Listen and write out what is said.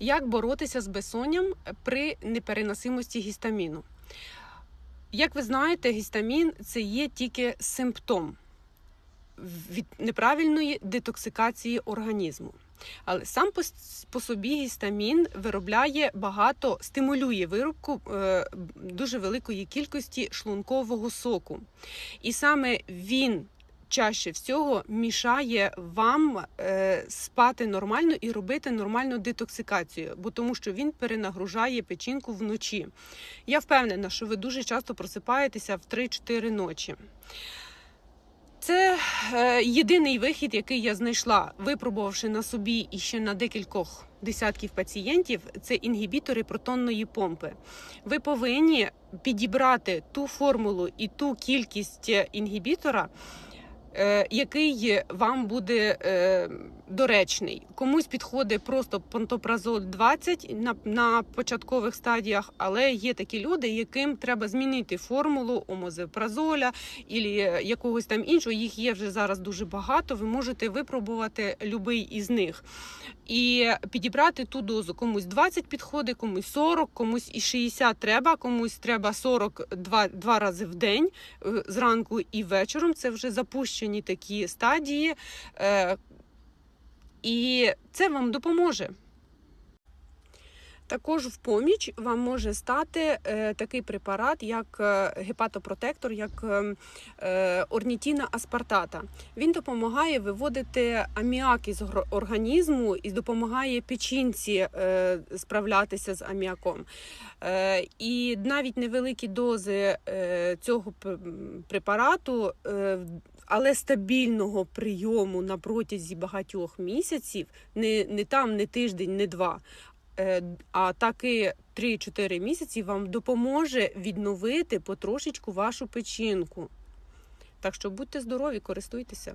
Як боротися з безсонням при непереносимості гістаміну? Як ви знаєте, гістамін це є тільки симптом від неправильної детоксикації організму. Але сам по, собі гістамін виробляє багато, стимулює виробку е, дуже великої кількості шлункового соку. І саме він чаще всього мішає вам е, спати нормально і робити нормальну детоксикацію, бо тому що він перенагружає печінку вночі. Я впевнена, що ви дуже часто просипаєтеся в 3-4 ночі. Це е, єдиний вихід, який я знайшла, випробувавши на собі і ще на декількох десятків пацієнтів, це інгібітори протонної помпи. Ви повинні підібрати ту формулу і ту кількість е, інгібітора, який вам буде е, доречний. Комусь підходить просто пантопразол 20 на, на початкових стадіях, але є такі люди, яким треба змінити формулу омозепразоля і якогось там іншого. Їх є вже зараз дуже багато. Ви можете випробувати будь-який із них і підібрати ту дозу. Комусь 20 підходить, комусь 40, комусь і 60 треба, комусь треба 40 два, два рази в день е, зранку і вечором. Це вже запущені такі стадії, е, і це вам допоможе. Також в поміч вам може стати е, такий препарат, як е, гепатопротектор, як е, е, орнітіна аспартата. Він допомагає виводити аміак із організму і допомагає печінці справлятися з аміаком. І навіть невеликі дози цього препарату. Але стабільного прийому на протязі багатьох місяців, не, не там, не тиждень, не два, Е, а таки 3-4 місяці вам допоможе відновити потрошечку вашу печінку. Так що будьте здорові, користуйтеся.